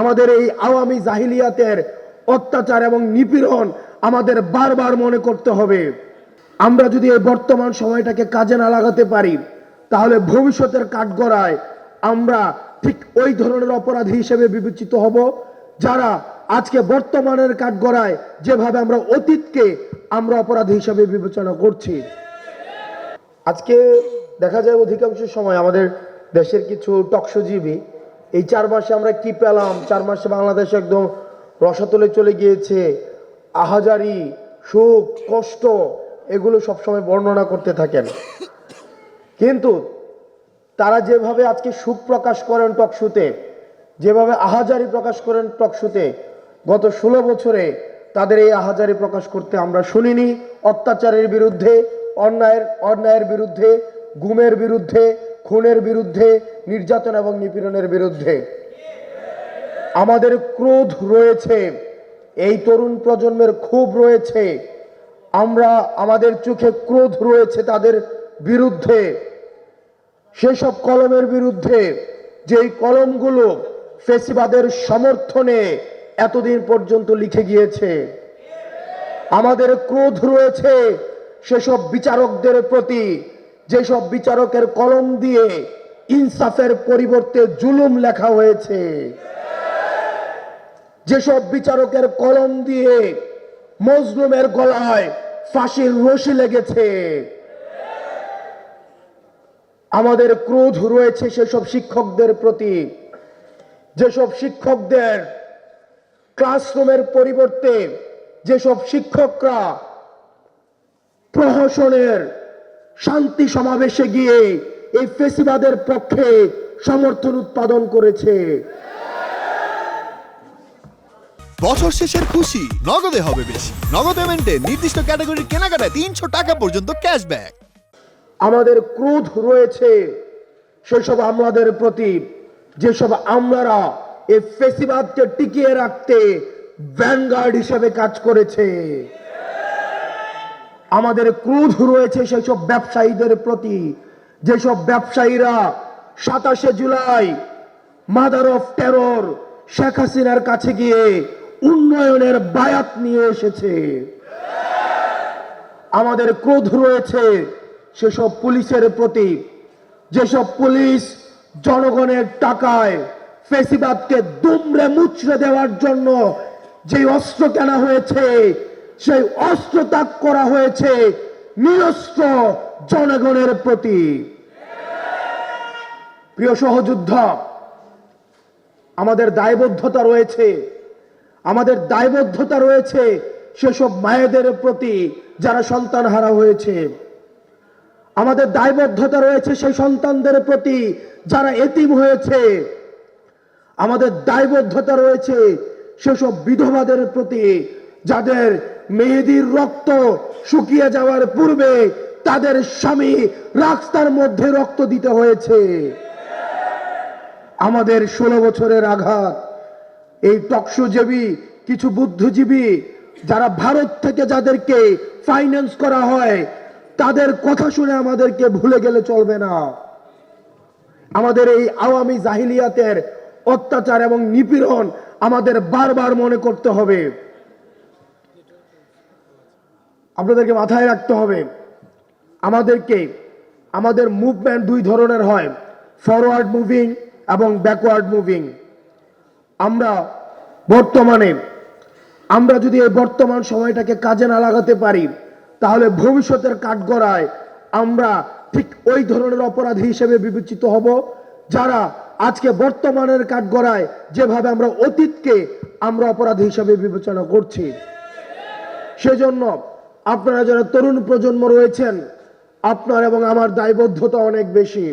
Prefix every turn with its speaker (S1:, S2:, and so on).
S1: আমাদের এই আওয়ামী জাহিলিয়াতের অত্যাচার এবং নিপীড়ন আমাদের বারবার মনে করতে হবে। আমরা যদি এই বর্তমান সময়টাকে কাজে না লাগাতে পারি, তাহলে ভবিষ্যতের কাঠগড়ায় আমরা ঠিক ওই ধরনের অপরাধী হিসেবে বিবেচিত হব, যারা আজকে বর্তমানের কাঠগড়ায় যেভাবে আমরা অতীতকে আমরা অপরাধী হিসেবে বিবেচনা করছি। আজকে দেখা যায় অধিকাংশ সময় আমাদের দেশের কিছু টকসজীবী এই চার মাসে আমরা কি পেলাম? চার মাসে বাংলাদেশ একদম রসাতলে চলে গিয়েছে। আহাজারি, সুখ, কষ্ট, এগুলো সবসময় বর্ণনা করতে থাকেন। কিন্তু তারা যেভাবে আজকে সুখ প্রকাশ করেন টকশুতে, যেভাবে আহাজারি প্রকাশ করেন টকশুতে, গত ষোলো বছরে তাদের এই আহাজারি প্রকাশ করতে আমরা শুনিনি। অত্যাচারের বিরুদ্ধে, অন্যায়ের অন্যায়ের বিরুদ্ধে, গুমের বিরুদ্ধে খুনের বিরুদ্ধে, নির্যাতন এবং নিপীড়নের বিরুদ্ধে। আমাদের ক্রোধ রয়েছে, এই তরুণ প্রজন্মের ক্ষোভ রয়েছে। আমরা আমাদের চোখে ক্রোধ রয়েছে তাদের বিরুদ্ধে। সেসব কলমের বিরুদ্ধে, যেই কলমগুলো ফেসিবাদের সমর্থনে এতদিন পর্যন্ত লিখে গিয়েছে, আমাদের ক্রোধ রয়েছে সেসব বিচারকদের প্রতি। যেসব বিচারকের কলম দিয়ে ইনসাফের পরিবর্তে জুলুম লেখা হয়েছে, যেসব বিচারকের কলম দিয়ে মজলুমের গলায় ফাঁসির রশি লেগেছে, আমাদের ক্রোধ রয়েছে সেসব শিক্ষকদের প্রতি। যেসব শিক্ষকদের ক্লাসরুমের পরিবর্তে, যেসব শিক্ষকরা প্রহসনের শান্তি সমাবেশে গিয়ে এই ফেসিবাদের পক্ষে সমর্থন উৎপাদন করেছে।
S2: বছর শেষের খুশি নগদে হবে বেশি। নগদ পেমেন্টে নির্দিষ্ট ক্যাটাগরির কেনাকাটায় তিনশো টাকা পর্যন্ত ক্যাশব্যাক
S1: আমাদের ক্রোধ রয়েছে। সেসব আমলাদের প্রতি যেসব আমলারা এই ফেসিবাদকে টিকিয়ে রাখতে ভ্যানগার্ড হিসেবে কাজ করেছে। আমাদের ক্রোধ রয়েছে সেসব ব্যবসায়ীদের প্রতি। যেসব ব্যবসায়ীরা সাতাশে July mother of terror Sheikh হাসিনার কাছে গিয়ে উন্নয়নের বায়াত নিয়ে এসেছে। আমাদের ক্রোধ রয়েছে সেসব পুলিশের প্রতি। যেসব পুলিশ জনগণের টাকায় ফেসিবাদকে দুমড়ে মুচড়ে দেওয়ার জন্য যে অস্ত্র কেনা হয়েছে সেই অস্ত্র ত্যাগ করা হয়েছে নিরস্ত্র জনগণের প্রতি। প্রিয় সহযোদ্ধা, আমাদের দায়বদ্ধতা রয়েছে। আমাদের দায়বদ্ধতা রয়েছে সেসব মায়েদের প্রতি যারা সন্তান হারা হয়েছে। আমাদের দায়বদ্ধতা রয়েছে সেই সন্তানদের প্রতি যারা এতিম হয়েছে। আমাদের দায়বদ্ধতা রয়েছে সেসব বিধবাদের প্রতি যাদের মেহেদির রক্ত শুকিয়ে যাওয়ার পূর্বে তাদের স্বামী রাস্তার মধ্যে রক্ত দিতে হয়েছে। আমাদের ষোলো বছরের আঘাত, এই টকসুজীবী কিছু বুদ্ধিজীবী যারা ভারত থেকে যাদেরকে ফাইন্যান্স করা হয়, তাদের কথা শুনে আমাদেরকে ভুলে গেলে চলবে না। আমাদের এই আওয়ামী জাহিলিয়াতের অত্যাচার এবং নিপীড়ন আমাদের বারবার মনে করতে হবে। আপনাদেরকে মাথায় রাখতে হবে, আমাদেরকে, আমাদের মুভমেন্ট দুই ধরনের হয় ফরওয়ার্ড মুভিং এবং ব্যাকওয়ার্ড মুভিং আমরা বর্তমানে, আমরা যদি এই বর্তমান সময়টাকে কাজে না লাগাতে পারি, তাহলে ভবিষ্যতের কাঠগড়ায় আমরা ঠিক ওই ধরনের অপরাধী হিসেবে বিবেচিত হব, যারা আজকে বর্তমানের কাঠগড়ায় যেভাবে আমরা অতীতকে আমরা অপরাধী হিসেবে বিবেচনা করছি। সেজন্য আপনারা যারা তরুণ প্রজন্ম রয়েছেন আপনার এবং আমার দায়বদ্ধতা অনেক বেশি।